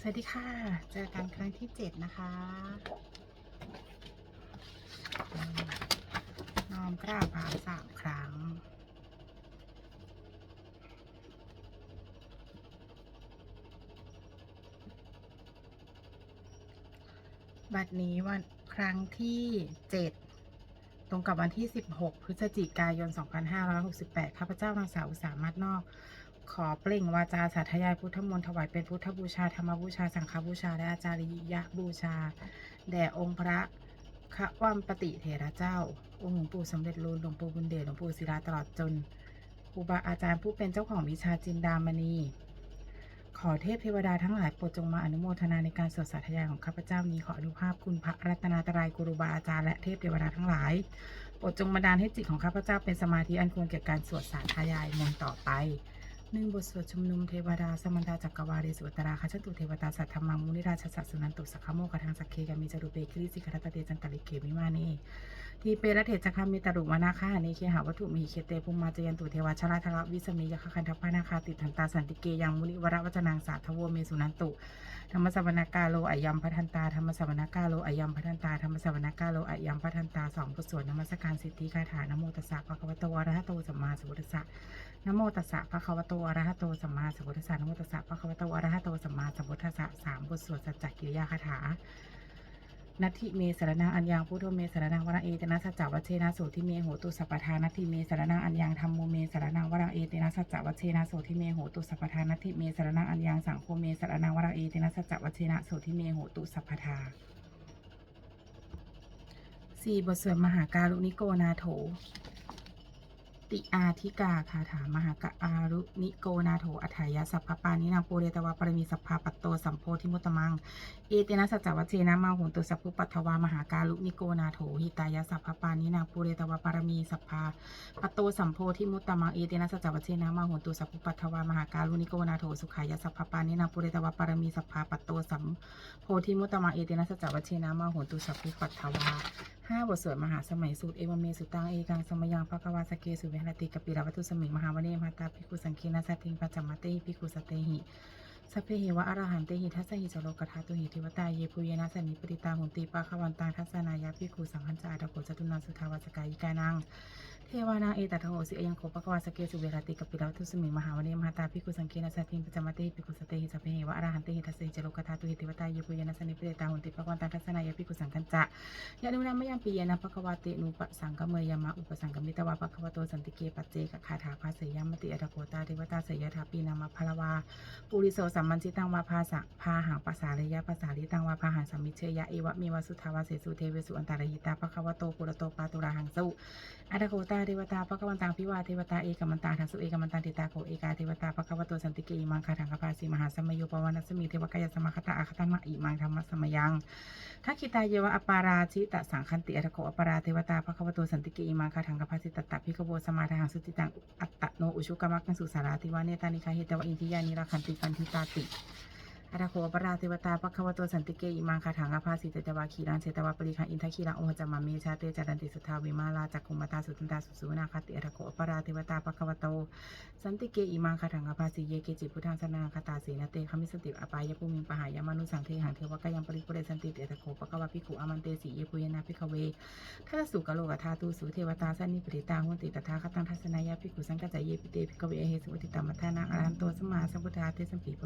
สวัสดีค่ะ เจอกันครั้งที่เจ็ดนะคะน้อมกราบพระสามครั้ง บัดนี้วันครั้งที่เจ็ดตรงกับวันที่ 16 พฤศจิกายน 2568 ข้าพเจ้านางสาวอุสามัดนอก ขอเปล่งวาจาสาธยายพุทธมนต์ถวายเป็นพุทธบูชา ธรรมบูชา สังฆบูชา และอาจาริยบูชา แด่องค์พระคะวัมปติเถระเจ้า องค์หลวงปู่สมเด็จรูนหลวงปู่บุญเดชหลวงปู่ศิลาตลอดจนครูบาอาจารย์ผู้เป็นเจ้าของวิชาจินดามณี ขอเทพเทวดาทั้งหลายโปรดจงมาอนุโมทนาในการสวดสาธยายของข้าพเจ้านี้ขออนุภาพคุณพระรัตนตรัยกรุบาอาจารย์และเทพเทวดาทั้งหลายโปรดจงบันดาลให้จิตของข้าพเจ้าเป็นสมาธิอันควรแก่การสวดสาธยายมนต์ต่อไป หนึ่งบทสวดชุมนุมเทวดาสมันตาจักรวาเรสุตราคาชตุเทวตาสัทธรรมังมุนิราชสัสสุนันตุสักขโมกทังสักเคกามิจารุเปกริสิกรัตเตจันตลิเกวิมานีทีเประเถจักขามิตรุวนาคาเนเคหาวัตถุมีเคเตปุมมาจยันตุเทวชราธระวิสมียคคันทพานาคาติทันตาสันติเกยังมุนิวรวัจนางสาทโวเมสุนันตุ ธรรมสวนากาโลอายัมพัทันตาธรรมสวนากาโลอายัมพัทันตาธรรมสวนากาโลอายัมพัทันตาสองบทสวดนมัสการสิทธิคาถานโมตัสสะภะคะวะโตอะระหะโตสัมมาสัมพุทธัสสะนโมตัสสะภะคะวะโตอะระหะโตสัมมาสัมพุทธัสสะนโมตัสสะภะคะวะโตอะระหะโตสัมมาสัมพุทธัสสะสามบทสวดสัจจกิริยาคาถานัตถิเมสรนังอัญญังพุทโธเมสรนังวรังเอเตนะสัจจวัชเชนะโสทิเมโหตุสัพพทานัตถิเมสรนังอัญญังธรรมโมเมสรนังวรังเอเตนะสัจจวัชเชนะโสทิเมโหตุสัพพทานัตถิเมสรนังอัญญังสังโฆ เมสรนางวราเอเตนะสัจจวัชเชนะโสทิเมโหตุสัพพทาสี่บทสวดมหาการุณิโกนาโถ ติอาธิกาคาถามหากะอารุนิโกนาโถอัฏฐายะสัพพปานินางปูเรตวาปรมีสัพพาปัตโตสัมโพธิมุตมัง เอเตนะสัจวัชเชนะมาหุนตุสัพพุปัทวามหาการุนิโกนาโถหิตายะสัพพปานินางปูเรตวาปรมีสัพพาปัตโตสัมโพธิมุตมัง เอเตนะสัจวัชเชนะมาหุนตุสัพพุปัทวามหาการุนิโกนาโถสุขายะสัพพปานินางปูเรตวาปรมีสัพพาปัตโตสัมโพธิมุตมัง เอเตนะสัจวัชเชนะมาหุนตุสัพพุปัทวา ห้าบทสวดมหาสมัยสูตรเอวเมสุตังเอกังสมยังปะกวาสเกสุเวหรติกปิรวัตุสมิงมหาวเนมาตาภิกขุสังคีนาสัตถิงปัจจมเตหิภิกขุสเตหิสัพเพหิวะอรหันเตหิทัสหิจโลกธาตุหิทิวตาเยปุเยนะสนิปติตาหุนตีปะขวันตังทัศนายาภิกขุสังฆัญจาดโกจตุนังสุทาวาสกายิกานัง เทวานาเอตัทโหสิยังโคปะกวาสเกสุเวรติกับปิลาทุสมิงมหาวเนมหาตาภิกุสังคีนาสัตถิงปัจจมเตหิภิกุสเตหิสัพเพหิวะอรหันเตหิทัสสหิสโลกธาตุหิเทวตายปุเยนะสนิปติตาหุนติปะขวันตังทัสนายาภิกุสังฆัญจายะนุนามยังปียนะภควาเตนุปสังกเมยามะอุปสังกมิตวาภควโตสันติเกปัจเจกคาถาภาเสยามติอัตโกตาเทวตาเสยถาปีนามะพลวาปุริโสสัมมันจิตังวาภาสะพาหังภาษาเลยะภาษาลิตังวาพาหังสัมมิเชยะเอวะเมวสุทาวาเสสุเทเวสุอันตารหิตาภควโตปุระโตปาตุราหังสุอัตโกตาเทวตาภควันตังพิวาเทวตาเอกมันตังทังสุเอกมันตังติตาโกเอกาเทวตาภควโตสันติเกอิมังคาถังคภาสีมหาสมโยปวานัสมิเทวกายสมคตาอาคตมะอิมังธรรมสมยังทักขิตาเยวะอปาราชิตะสังคันติอัตโกอปาราเทวตาภควโตสันติกิอิมาคาทังกภัสสิตตะพิกโวสมาทางสุติตังอัตตโนอุชุกมักนังสุสาราติวาเนตานิคาเฮตวะอินทิยานิราคันติกันทิตาติ อัตโกอปราเทวตาภควโตสันติเกอิมาคาทังกภัสสิตตวาคีรังเชตวาปริคังอินทคีรังโอหจามาเมชาเตจารันติสุทาวิมาลาจักุมตาสุตันตาสุสุนาคติอัตโกอปราเทวตาภควโตสันติเกอิมังคาถังอภาสีเยเกจิพุทธังสนาคตาสีนาเตคามิสติอปายภูมิปหายามานุสังเทหังเทวกายังปริปุเรสันติเตตโคปะกวาภิกขุอามันเตสีเยปุยนาภิกขเวทัสสุกะโลกธาตุสุเทวตาสันนิปริตาหุนติตถาคตังทัศนายาภิกขุสังกัจจายเยปิเตภิกขเวเฮสุติตามัทานังอรันโตสมาสัมพุทธาเตสัมปีป